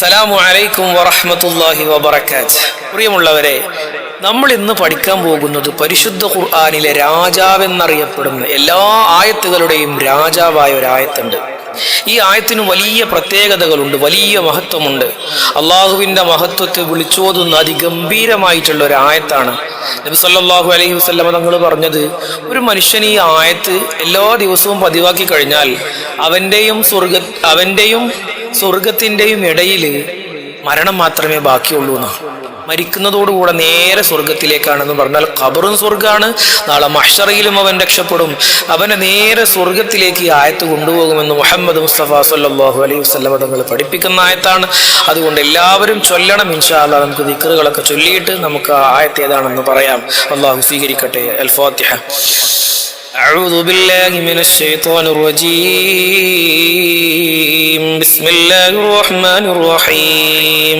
അസ്സലാമു അലൈക്കും വറഹമത്തല്ലാഹി വബറകാത്ത്. പ്രിയമുള്ളവരെ നമ്മൾ ഇന്ന് പഠിക്കാൻ പോകുന്നത് പരിശുദ്ധ ഖുർആാനിലെ രാജാവെന്നറിയപ്പെടുന്ന എല്ലാ ആയത്തുകളുടെയും രാജാവായ ഒരു ആയത്തുണ്ട്. ഈ ആയത്തിന് വലിയ പ്രത്യേകതകളുണ്ട് വലിയ മഹത്വമുണ്ട്. അള്ളാഹുവിന്റെ മഹത്വത്തെ വിളിച്ചോതുന്ന അതിഗംഭീരമായിട്ടുള്ള ഒരു ആയത്താണ്. നബി സല്ലല്ലാഹു അലൈഹി വസല്ലമ തങ്ങൾ പറഞ്ഞത് ഒരു മനുഷ്യൻ ഈ ആയത്ത് എല്ലാ ദിവസവും പതിവാക്കി കഴിഞ്ഞാൽ അവന്റെയും സ്വർഗ അവന്റെയും സ്വർഗത്തിന്റെയും ഇടയിൽ മരണം മാത്രമേ ബാക്കിയുള്ളൂ എന്നാണ്. മരിക്കുന്നതോടുകൂടെ നേരെ സ്വർഗത്തിലേക്കാണെന്ന് പറഞ്ഞാൽ ഖബറും സ്വർഗമാണ് നാളെ മഷറയിലും അവൻ രക്ഷപ്പെടും അവനെ നേരെ സ്വർഗത്തിലേക്ക് ഈ ആയത്ത് കൊണ്ടുപോകുമെന്ന് മുഹമ്മദ് മുസ്തഫ സല്ലാഹു അലൈഹി വസ്ലമ തങ്ങൾ പഠിപ്പിക്കുന്ന ആയത്താണ് അതുകൊണ്ട് എല്ലാവരും ചൊല്ലണം ഇൻഷാല്ല നമുക്ക് ദിക്കറുകളൊക്കെ ചൊല്ലിയിട്ട് നമുക്ക് ആ ആയത്ത് ഏതാണെന്ന് പറയാം അള്ളാഹു സ്വീകരിക്കട്ടെ അൽ ഫാത്തിഹ أعوذ بالله من الشيطان الرجيم بسم الله الرحمن الرحيم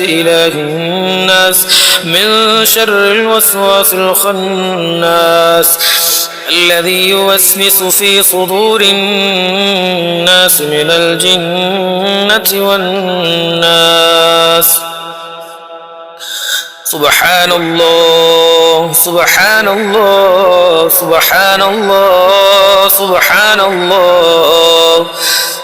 إله الناس من شر الوسواس الخناس الذي يوسوس في صدور الناس من الجنة والناس. سبحان الله سبحان الله سبحان الله سبحان الله.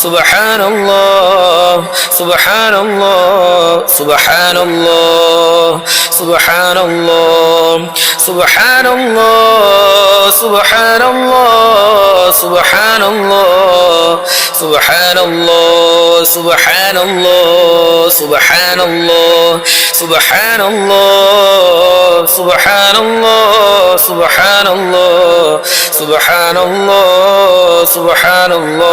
സുബഹാനല്ലോ സുബഹാനല്ലോ സുബഹാനല്ലോ സുബഹാനല്ലോ സുബഹാനല്ലോ സുബഹാനല്ലോ സുബഹാനല്ലോ സുബഹാനല്ലോ സുബഹാനല്ലോ സുബഹാനല്ലോ സുബഹാനല്ലോ സുബഹാനല്ലോ സുബഹാനല്ലോ സുബഹാനല്ലോ സുബഹാനല്ലോ സുബഹാനല്ലോ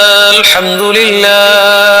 الحمد لله.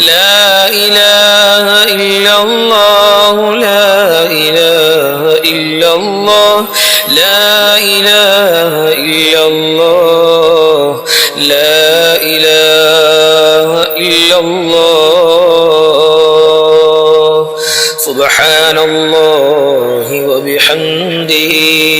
لا إله إلا الله لا إله إلا الله لا إله إلا الله لا إله إلا الله. سبحان الله وبحمده.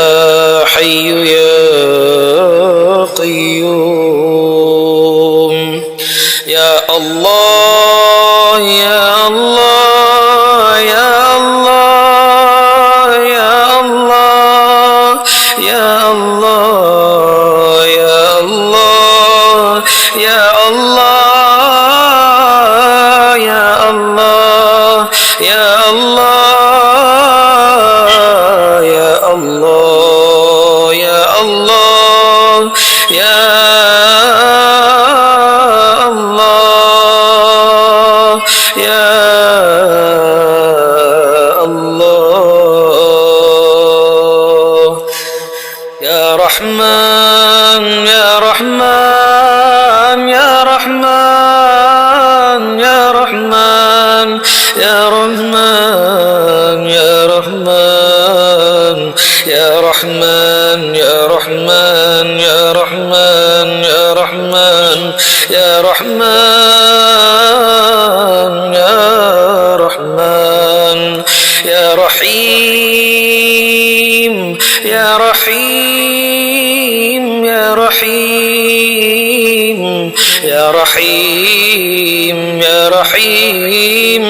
حي يا قيوم. يا الله يا رحمن يا رحمن يا رحمن يا رحمن يا رحمن يا رحمن يا رحمن يا رحمن يا رحمن يا رحمن يا رحمن يا رحمن يا رحيم يا رحيم يا رحيم يا رحيم يا رحيم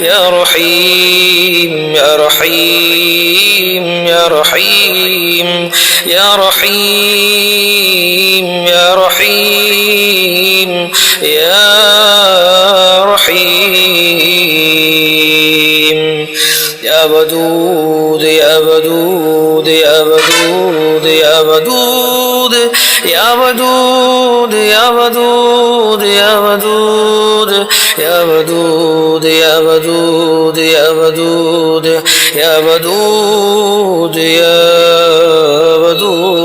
يا رحيم يا رحيم يا رحيم يا رحيم يا رحيم يا ودود يا ودود يا ودود يا ودود يا ودود يا ودود يا ودود يا ودود يا ودود يا ودود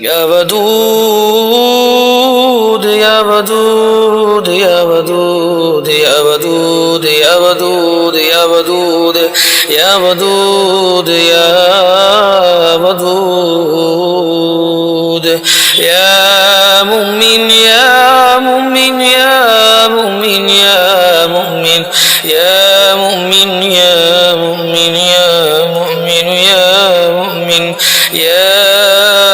يا ودود يا ودود يا ودود يا ودود يا ودود يا ودود يا ودود يا ودود. يا مؤمن يا مؤمن يا مؤمن يا مؤمن يا مؤمن يا مؤمن يا مؤمن يا مؤمن يا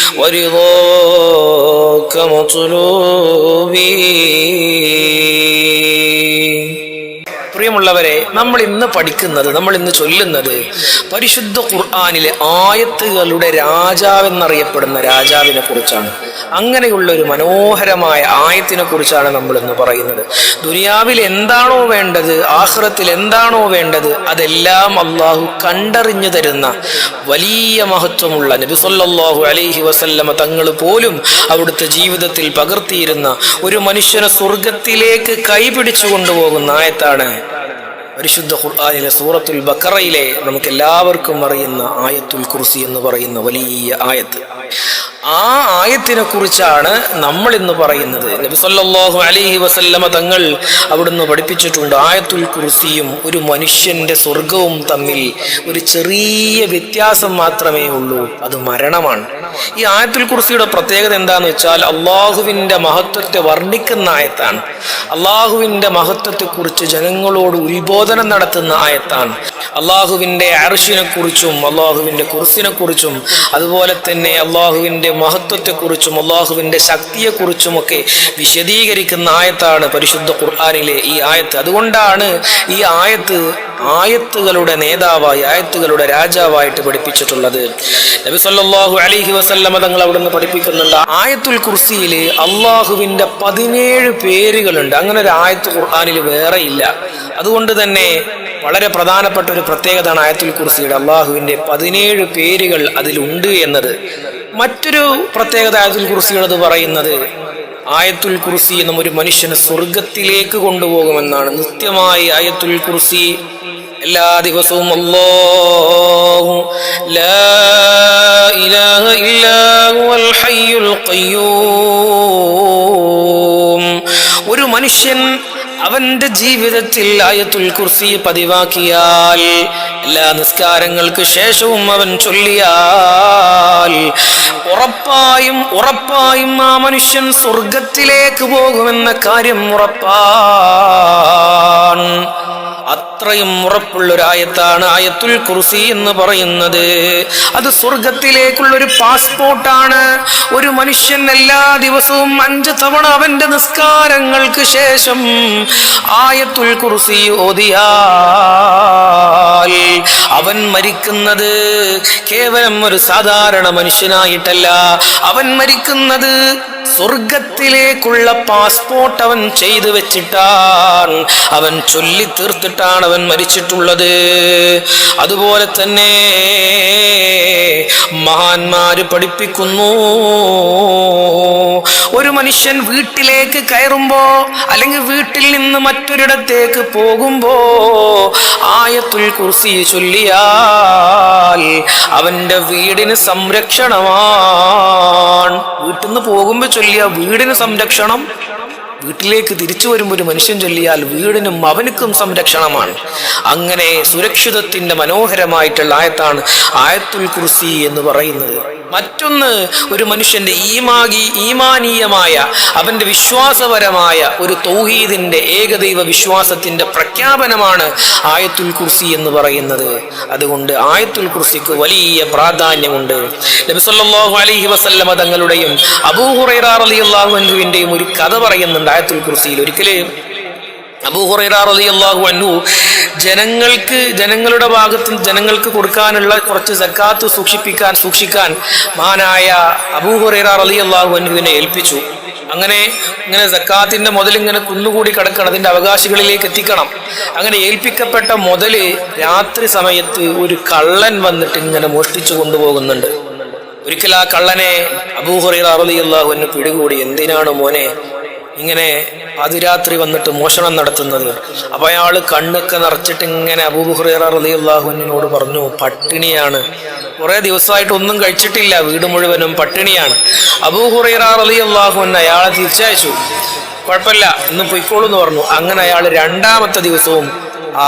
ورضاك مطلوبي. പ്രിയമുള്ളവരെ നമ്മൾ ഇന്ന് പഠിക്കുന്നത് നമ്മൾ ഇന്ന് ചൊല്ലുന്നത് പരിശുദ്ധ ഖുർആാനിലെ ആയത്തുകളുടെ രാജാവെന്നറിയപ്പെടുന്ന രാജാവിനെ കുറിച്ചാണ്. അങ്ങനെയുള്ള ഒരു മനോഹരമായ ആയത്തിനെ കുറിച്ചാണ് നമ്മൾ ഇന്ന് പറയുന്നത്. ദുനിയാവിൽ എന്താണോ വേണ്ടത് ആഹ്റത്തിൽ എന്താണോ വേണ്ടത് അതെല്ലാം അള്ളാഹു കണ്ടറിഞ്ഞു തരുന്ന വലിയ മഹത്വമുള്ള നബി സല്ലല്ലാഹു അലൈഹി വസല്ലമ തങ്ങൾ പോലും അവിടുത്തെ ജീവിതത്തിൽ പകർത്തിയിരുന്ന ഒരു മനുഷ്യനെ സ്വർഗത്തിലേക്ക് കൈപിടിച്ചു കൊണ്ടുപോകുന്ന ആയത്താണ് പരിശുദ്ധ ഖുർആാനിലെ സൂറത്തുൽ ബക്കറയിലെ നമുക്ക് എല്ലാവർക്കും അറിയുന്ന ആയത്തുൽ കുർസി എന്ന് പറയുന്ന വലിയ ആയത്ത്. ആ ആയത്തിനെ കുറിച്ചാണ് നമ്മൾ ഇന്ന് പറയുന്നത്. നബി സല്ലല്ലാഹു അലൈഹി വസല്ലമ തങ്ങൾ അവിടുന്ന് പഠിപ്പിച്ചിട്ടുണ്ട് ആയത്തുൽ കുർസിയും ഒരു മനുഷ്യന്റെ സ്വർഗവും തമ്മിൽ ഒരു ചെറിയ വ്യത്യാസം മാത്രമേ ഉള്ളൂ. അത് മരണമാണ്. ഈ ആയത്തുൽ കുർസിയുടെ പ്രത്യേകത എന്താന്ന് വെച്ചാൽ അള്ളാഹുവിന്റെ മഹത്വത്തെ വർണിക്കുന്ന ആയത്താണ്. അള്ളാഹുവിന്റെ മഹത്വത്തെക്കുറിച്ച് ജനങ്ങളോട് ഉത്ബോധനം നടത്തുന്ന ആയത്താണ്. അള്ളാഹുവിന്റെ അർഷിനെ കുറിച്ചും അള്ളാഹുവിന്റെ കുറിസിനെ കുറിച്ചും അതുപോലെ തന്നെ അള്ളാഹുവിന്റെ മഹത്വത്തെക്കുറിച്ചും അള്ളാഹുവിന്റെ ശക്തിയെക്കുറിച്ചുമൊക്കെ വിശദീകരിക്കുന്ന ആയത്താണ് പരിശുദ്ധ ഖുർആാനിലെ ഈ ആയത്ത്. അതുകൊണ്ടാണ് ഈ ആയത്ത് ആയത്തുകളുടെ നേതാവായി ആയത്തുകളുടെ രാജാവായിട്ട് പഠിപ്പിച്ചിട്ടുള്ളത്. നബി സല്ലാഹു അലൈഹി വസല്ലമ തങ്ങൾ അവിടുന്ന് പഠിപ്പിക്കുന്നുണ്ട്. ആയത്തുൽ കുർസിയിൽ അള്ളാഹുവിന്റെ പതിനേഴ് പേരുകളുണ്ട്. അങ്ങനെ ഒരു ആയത്ത് ഖുർആാനിൽ വേറെ ഇല്ല. അതുകൊണ്ട് തന്നെ വളരെ പ്രധാനപ്പെട്ട ഒരു പ്രത്യേകതയാണ് ആയത്തുൽ കുർസിയുടെ അള്ളാഹുവിന്റെ പതിനേഴ് പേരുകൾ അതിലുണ്ട് എന്നത്. മറ്റൊരു പ്രത്യേകത ആയത്തുൽ കുർസിയുള്ളത് പറയുന്നത് ആയത്തുൽ കുർസി എന്നും ഒരു മനുഷ്യനെ സ്വർഗത്തിലേക്ക് കൊണ്ടുപോകുമെന്നാണ്. നിത്യമായി ആയത്തുൽ കുർസി എല്ലാ ദിവസവും അല്ലാഹു ലാ ഇലാഹ ഇല്ലാ ഹുവൽ ഹയ്യുൽ ഖയ്യൂം. ഒരു മനുഷ്യൻ അവന്റെ ജീവിതത്തിൽ ആയത്തുൽ കുർസി പതിവാക്കിയാൽ എല്ലാ നിസ്കാരങ്ങൾക്ക് ശേഷവും അവൻ ചൊല്ലിയാൽ ഉറപ്പായും ഉറപ്പായും ആ മനുഷ്യൻ സ്വർഗത്തിലേക്ക് പോകുമെന്ന കാര്യം ഉറപ്പാണ്. അത്രയും ഉറപ്പുള്ള ഒരു ആയത്താണ് ആയത്തുൽ കുർസി എന്ന് പറയുന്നത്. അത് സ്വർഗത്തിലേക്കുള്ള ഒരു പാസ്പോർട്ടാണ്. ഒരു മനുഷ്യൻ എല്ലാ ദിവസവും അഞ്ച് തവണ അവന്റെ നിസ്കാരങ്ങൾക്ക് ശേഷം ആയത്തുൽ കുർസി ഓതിയാൽ അവൻ മരിക്കുന്നത് കേവലം ഒരു സാധാരണ മനുഷ്യനായിട്ടല്ല. അവൻ മരിക്കുന്നത് സ്വർഗത്തിലേക്കുള്ള പാസ്പോർട്ട് അവൻ ചെയ്തു വെച്ചിട്ടാണ്. അവൻ ചൊല്ലി തീർത്തിട്ടാണ് അവൻ മരിച്ചിട്ടുള്ളത്. അതുപോലെ തന്നെ മഹാന്മാര് പഠിപ്പിക്കുന്നു. ഒരു മനുഷ്യൻ വീട്ടിലേക്ക് കയറുമ്പോ അല്ലെങ്കിൽ വീട്ടിൽ നിന്ന് മറ്റൊരിടത്തേക്ക് പോകുമ്പോ ആയത്തുൽ കുർസി ചൊല്ലിയാൽ അവന്റെ വീടിന് സംരക്ഷണമാണ്. വീട്ടിൽ നിന്ന് പോകുമ്പോ ചൊല്ലിയ വീടിന് സംരക്ഷണം വീട്ടിലേക്ക് തിരിച്ചു വരുമ്പോൾ ഒരു മനുഷ്യൻ ചൊല്ലിയാൽ വീടിനും അവനുക്കും സംരക്ഷണമാണ്. അങ്ങനെ സുരക്ഷിതത്തിന്റെ മനോഹരമായിട്ടുള്ള ആയത്താണ് ആയത്തുൽ കുർസി എന്ന് പറയുന്നത്. മറ്റൊന്ന് ഒരു മനുഷ്യന്റെ ഈമാകി ഈമാനീയമായ അവന്റെ വിശ്വാസപരമായ ഒരു തൗഹീദിന്റെ ഏകദൈവ വിശ്വാസത്തിന്റെ പ്രഖ്യാപനമാണ് ആയത്തുൽ കുർസി എന്ന് പറയുന്നത്. അതുകൊണ്ട് ആയത്തുൽ കുർസിക്ക് വലിയ പ്രാധാന്യമുണ്ട്. നബി സല്ലല്ലാഹു അലൈഹി വസല്ലമ തങ്ങളുടെയും അബൂഹുറൈറാർ അലി അൻഹുവിന്റെയും ഒരു കഥ പറയുന്നുണ്ട് ആയത്തുൽ കുർസിയിൽ. ഒരിക്കലും അബൂ അന്നു ജനങ്ങൾക്ക് ജനങ്ങളുടെ ഭാഗത്ത് ജനങ്ങൾക്ക് കൊടുക്കാനുള്ള കുറച്ച് സക്കാത്ത് സൂക്ഷിപ്പിക്കാൻ സൂക്ഷിക്കാൻ മഹാനായ അബൂ ഹുറൈറ റളിയല്ലാഹു അൻഹുവിനെ ഏൽപ്പിച്ചു. അങ്ങനെ ഇങ്ങനെ സക്കാത്തിന്റെ മുതൽ ഇങ്ങനെ കുന്നുകൂടി കിടക്കണം അതിന്റെ അവകാശികളിലേക്ക് എത്തിക്കണം. അങ്ങനെ ഏൽപ്പിക്കപ്പെട്ട മുതൽ രാത്രി സമയത്ത് ഒരു കള്ളൻ വന്നിട്ട് ഇങ്ങനെ മോഷ്ടിച്ചു കൊണ്ടുപോകുന്നുണ്ട്. ഒരിക്കൽ ആ കള്ളനെ അബൂഹുറൈറ റളിയല്ലാഹു അൻഹു പിടികൂടി. എന്തിനാണ് മോനെ? ഇങ്ങനെ അതിരാത്രി വന്നിട്ട് മോഷണം നടത്തുന്നത്. അപ്പൊ അയാൾ കണ്ണൊക്കെ നിറച്ചിട്ട് ഇങ്ങനെ അബൂഹുറൈറ റളിയല്ലാഹുവിനോട് പറഞ്ഞു പട്ടിണിയാണ്. കുറേ ദിവസമായിട്ട് ഒന്നും കഴിച്ചിട്ടില്ല വീട് മുഴുവനും പട്ടിണിയാണ്. അബൂഹുറൈറ റളിയല്ലാഹുവിന് അയാളെ തിരിച്ചയച്ചു. കുഴപ്പമില്ല ഇന്ന് പൊയ്ക്കോളൂ എന്ന് പറഞ്ഞു. അങ്ങനെ അയാൾ രണ്ടാമത്തെ ദിവസവും ആ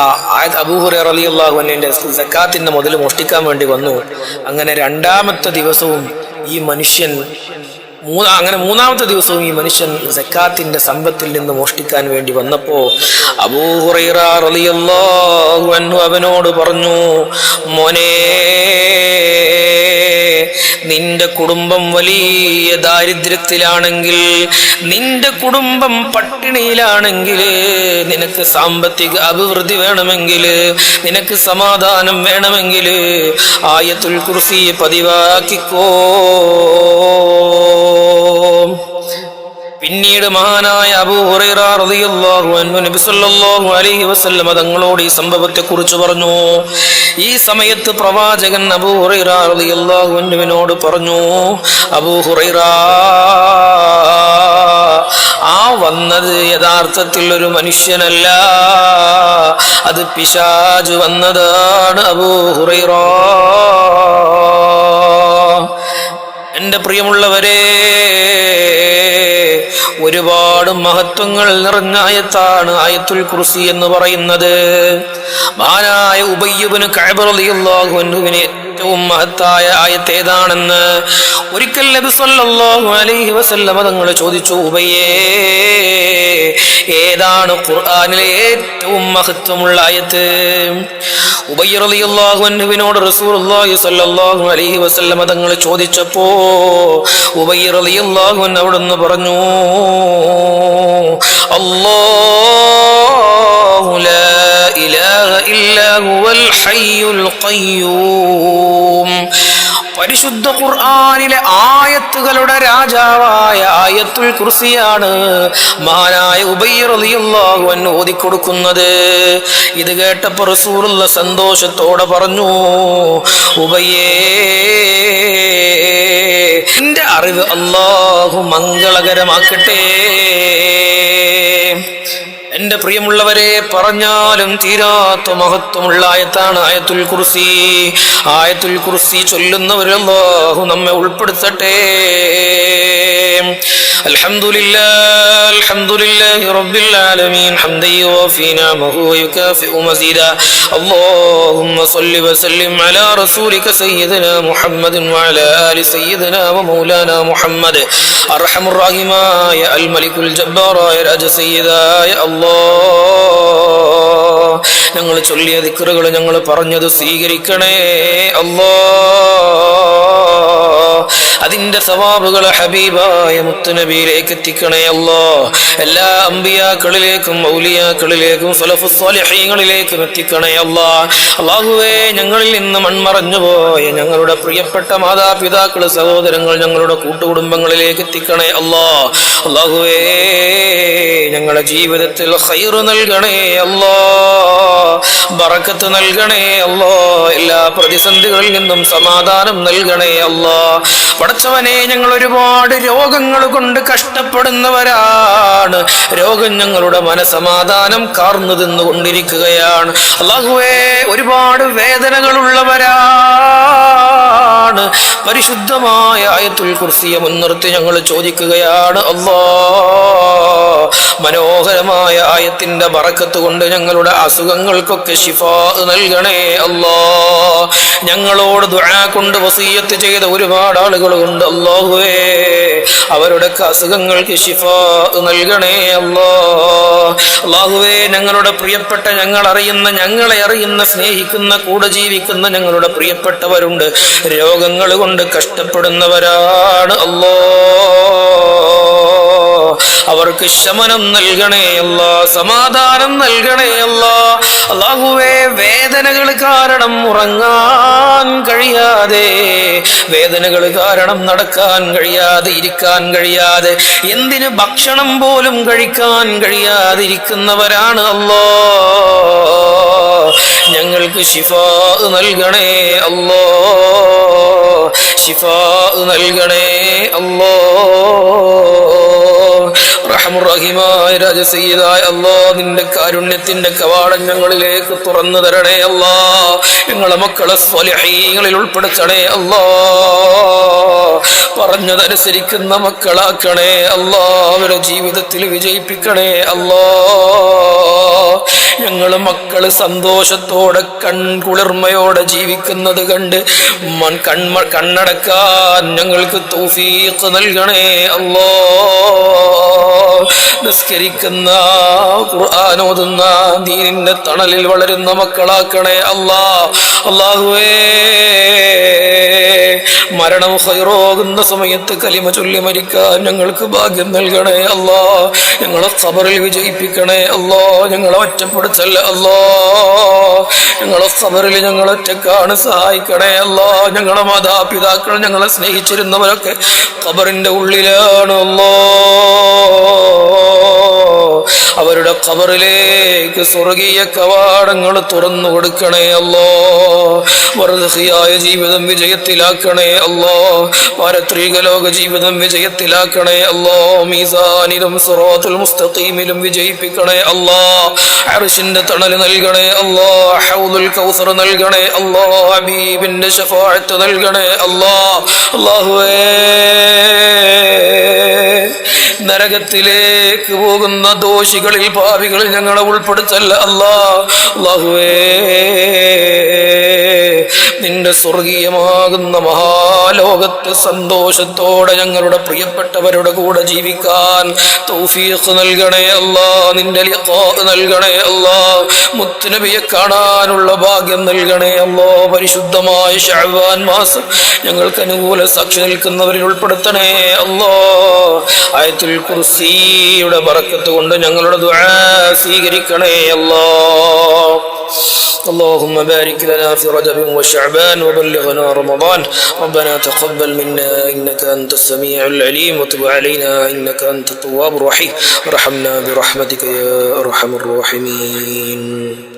അബൂഹുറൈറ റളിയല്ലാഹു അൻഹുവിന്റെ സക്കാത്തിന്റെ മുതൽ മോഷ്ടിക്കാൻ വേണ്ടി വന്നു. അങ്ങനെ രണ്ടാമത്തെ ദിവസവും ഈ മനുഷ്യൻ മൂന്നാ അങ്ങനെ മൂന്നാമത്തെ ദിവസവും ഈ മനുഷ്യൻ സക്കാത്തിന്റെ സമ്പത്തിൽ നിന്ന് മോഷ്ടിക്കാൻ വേണ്ടി വന്നപ്പോ അബൂഹുറു അവനോട് പറഞ്ഞു മോനെ നിന്റെ കുടുംബം വലിയ ദാരിദ്ര്യത്തിലാണെങ്കിൽ നിന്റെ കുടുംബം പട്ടിണിയിലാണെങ്കിൽ നിനക്ക് സാമ്പത്തിക അഭിവൃദ്ധി വേണമെങ്കിൽ നിനക്ക് സമാധാനം വേണമെങ്കിൽ ആയത്തുൽ കുർസി പതിവാക്കിക്കോ. പിന്നീട് മഹാനായ അബൂ ഹുറൈറ റളിയല്ലാഹു അൻഹു നബി സല്ലല്ലാഹു അലൈഹി വസല്ലം തങ്ങളോട് ഈ സംഭവത്തെ കുറിച്ച് പറഞ്ഞു. ഈ സമയത്ത് പ്രവാചകൻ അബൂ ഹുറൈറ റളിയല്ലാഹു അൻഹുവിനോട് പറഞ്ഞു അബൂ ഹുറൈറ ആ വന്നത് യഥാർത്ഥത്തിൽ ഒരു മനുഷ്യനല്ല. അത് പിശാജ് വന്നതാണ് അബൂ ഹുറൈറ. എന്റെ പ്രിയമുള്ളവരെ ഒരുപാട് മഹത്വങ്ങൾ നിറഞ്ഞ ആയത്താണ് ആയത്തുൽ കുർസി എന്ന് പറയുന്നത്. മഹാനായ ഉബയ്യബിന് കഴബറിയാഹുവിന് ഏറ്റവും മഹത്തായ ആയത്ത് ഏതാണെന്ന് ഒരിക്കൽ നബി സല്ലല്ലാഹു അലൈഹി വസല്ലമ തങ്ങൾ ചോദിച്ചു ഉബയ്യേ ഏതാണ് ഖുർആാനിലെ ഏറ്റവും മഹത്വമുള്ള ആയത്ത്? ഉബയ്യ റളിയല്ലാഹു അൻഹുവിനോട് റസൂലുള്ളാഹി സ്വല്ലല്ലാഹു അലൈഹി വസല്ലമ തങ്ങൾ ചോദിച്ചപ്പോ ഉബയ്യ റളിയല്ലാഹു അൻഹു അവിടുന്ന് പറഞ്ഞു അല്ലാഹു ലാ ഇലാഹ ഹുവൽ ഹയ്യുൽ ഖയ്യൂം. പരിശുദ്ധ ഖുർആാനിലെ ആയത്തുകളുടെ രാജാവായ ആയത്തുൽ കുർസിയാണ് മഹാനായ ഉബയ്യറിയുള്ളവൻ ഓതിക്കൊടുക്കുന്നത്. ഇത് കേട്ടപ്പോൾ റസൂലുള്ള സന്തോഷത്തോടെ പറഞ്ഞു ഉബയ്യേ എന്റെ അറിവ് അള്ളാഹു മംഗളകരമാക്കട്ടെ. എന്റെ പ്രിയമുള്ളവരെ പറഞ്ഞാലും തീരാത്ത മഹത്വമുള്ള ആയത്താണ് ആയത്തുൽ കുർസി ആയത്തുൽ കുർസി ചൊല്ലുന്നവരല്ലാഹു നമ്മെ ഉൾപ്പെടുത്തട്ടെ الحمد لله الحمد لله رب العالمين حمدا يوافي نعمه ويكافئ مزيدا اللهم صل وسلم على رسولك سيدنا محمد وعلى آل سيدنا ومولانا محمد أرحم الراحماء الملك الجبار يا سيدا يا الله ഞങ്ങൾ ചൊല്ലിയ ദിക്കറുകൾ ഞങ്ങൾ പറഞ്ഞത് സ്വീകരിക്കണേ അല്ലാ അതിന്റെ സവാബുകൾ ഹബീബായ മുത്തുനബിയിലേക്ക് എത്തിക്കണേ അല്ലോ. എല്ലാ അമ്പിയാക്കളിലേക്കും മൗലിയാക്കളിലേക്കും ഫലഫുസ്വാലിഹ്യങ്ങളിലേക്കും എത്തിക്കണേ അല്ലാ. അള്ളാഹുവേ ഞങ്ങളിൽ നിന്ന് മൺമറഞ്ഞു പോയ ഞങ്ങളുടെ പ്രിയപ്പെട്ട മാതാപിതാക്കൾ സഹോദരങ്ങൾ ഞങ്ങളുടെ കൂട്ടുകുടുംബങ്ങളിലേക്ക് എത്തിക്കണേ അല്ലാ. അള്ളാഹുവേ ഞങ്ങളുടെ ജീവിതത്തിൽ ഹൈറ് നൽകണേ അല്ലോ. ബറക്കത്ത് നൽകണേ അല്ലോ. എല്ലാ പ്രതിസന്ധികളിൽ നിന്നും സമാധാനം നൽകണേ അല്ലോ. പടച്ചവനെ ഞങ്ങൾ ഒരുപാട് രോഗങ്ങൾ കൊണ്ട് കഷ്ടപ്പെടുന്നവരാണ്. രോഗം ഞങ്ങളുടെ മനസമാധാനം കാർന്നു തിന്നുകൊണ്ടിരിക്കുകയാണ്. അള്ളാഹുവേ ഒരുപാട് വേദനകളുള്ളവരാണ്. പരിശുദ്ധമായ ആയത്തുൽ കുർസിയെ മുൻനിർത്തി ഞങ്ങൾ ചോദിക്കുകയാണ് അല്ലാ മനോഹരമായ ആയത്തിന്റെ ബറക്കത്ത് കൊണ്ട് ഞങ്ങളുടെ അസുഖങ്ങൾക്കൊക്കെ ശിഫാ നൽകണേ അല്ലാ ഞങ്ങളോട് ദുആ കൊണ്ട് വസീയത്ത് ചെയ്ത ഒരുപാട് ആളുകളുണ്ട് അല്ലാഹുവേ. അവരുടെ അസുഖങ്ങൾക്ക് ശിഫ നൽകണേ അല്ലോ. അല്ലാഹുവേ ഞങ്ങളുടെ പ്രിയപ്പെട്ട ഞങ്ങൾ അറിയുന്ന ഞങ്ങളെ അറിയുന്ന സ്നേഹിക്കുന്ന കൂടെ ജീവിക്കുന്ന ഞങ്ങളുടെ പ്രിയപ്പെട്ടവരുണ്ട്. രോഗങ്ങൾ കൊണ്ട് കഷ്ടപ്പെടുന്നവരാണ് അല്ലോ. അവർക്ക് ശമനം നൽകണേ അല്ല സമാധാനം നൽകണേ അല്ല. അള്ളാഹുവേ വേദനകൾ കാരണം ഉറങ്ങാൻ കഴിയാതെ വേദനകൾ കാരണം നടക്കാൻ കഴിയാതെ ഇരിക്കാൻ കഴിയാതെ എന്തിന് ഭക്ഷണം പോലും കഴിക്കാൻ കഴിയാതിരിക്കുന്നവരാണ് അല്ലോ. ഞങ്ങൾക്ക് ശിഫാ നൽകണേ അല്ലോ. ശിഫാ നൽകണേ അല്ലോ. റഹമുറഹിമായ രാജസീതായ അല്ലോ നിന്റെ കാരുണ്യത്തിന്റെ കവാടം ഞങ്ങളിലേക്ക് തുറന്നു തരണേ അല്ലാ ഞങ്ങളെ മക്കളെ സ്വലഹീങ്ങളിൽ ഉൾപ്പെടുത്തണേ അല്ലാ പറഞ്ഞതനുസരിക്കുന്ന മക്കളാക്കണേ അല്ലാ അവരുടെ ജീവിതത്തിൽ വിജയിപ്പിക്കണേ അല്ലാ ഞങ്ങൾ മക്കൾ സന്തോഷത്തോടെ കൺകുളിർമയോടെ ജീവിക്കുന്നത് കണ്ട് മൺ കൺമ കണ്ണടക്കാൻ ഞങ്ങൾക്ക് തൗഫീഖ് നൽകണേ അല്ലോ നിസ്കരിക്കുന്ന ഖുർആാനോതുന്ന ദീനിന്റെ തണലിൽ വളരുന്ന മക്കളാക്കണേ അല്ലാ അള്ളാഹുവേ മരണം ഹൈറോകുന്ന സമയത്ത് കലിമ ചൊല്ലി മരിക്കാൻ ഞങ്ങൾക്ക് ഭാഗ്യം നൽകണേ അല്ലോ. ഞങ്ങളെ സബറിൽ വിജയിപ്പിക്കണേ അല്ലോ. ഞങ്ങളെ ഒറ്റപ്പെടുത്തല്ല അല്ലോ. ഞങ്ങളെ സബറിൽ ഞങ്ങൾ ഒറ്റക്കാണ് സഹായിക്കണേ അല്ലോ. ഞങ്ങളെ മാതാപിതാക്കൾ ഞങ്ങളെ സ്നേഹിച്ചിരുന്നവരൊക്കെ ഖബറിന്റെ ഉള്ളിലാണ് അല്ലോ. അവരുടെ ഖബറിലേക്ക് സ്വർഗീയ കവാടങ്ങൾ തുറന്നു കൊടുക്കണേ അല്ലോ. വർദ്ധയായ ജീവിതം വിജയത്തിലാക്കണേ അല്ലോ. പാരത്രിക ലോക ജീവിതം വിജയത്തിലാക്കണേ അല്ലോ. മീസാനിലും സുറോത്തുൽ മുസ്തഖീമിലും വിജയിപ്പിക്കണേ അല്ലോ. അർഷിന്റെ തണൽ നൽകണേ അല്ലോ. ഹൗദുൽ കൗസർ നൽകണേ അല്ലോ. ഹബീബിന്റെ ഷഫാഅത്ത് നൽകണേ അല്ലോ. അല്ലാഹുവേ. നരകത്തിലേക്ക് പോകുന്ന ദോഷികളിൽ ഭാവികളിൽ ഞങ്ങളെ ഉൾപ്പെടുത്തല്ല. അല്ലാ നിന്റെ സ്വർഗീയമാകുന്ന മഹാലോകത്ത് സന്തോഷത്തോടെ ഞങ്ങളുടെ പ്രിയപ്പെട്ടവരുടെ കൂടെ ജീവിക്കാൻ തൗഫീഖ് നൽകണേ അല്ലാ നിന്റെ ലിഖാ നൽകണേ അല്ലാ മുത്തുനബിയെ കാണാനുള്ള ഭാഗ്യം നൽകണേ അല്ലോ പരിശുദ്ധമായ ഷഅബാൻ മാസം ഞങ്ങൾക്ക് അനുകൂല സാക്ഷി നിൽക്കുന്നവരിൽ ഉൾപ്പെടുത്തണേ അല്ലോ ആയത്തുൽ കുർസിയുടെ ബറക്കത്ത് കൊണ്ട് ഞങ്ങളുടെ ദുആ സ്വീകരിക്കണേ അല്ലോ اللهم بارك لنا في رجب وشعبان وبلغنا رمضان ربنا تقبل منا إنك أنت السميع العليم وتب علينا إنك أنت التواب الرحيم. ارحمنا برحمتك يا أرحم الراحمين.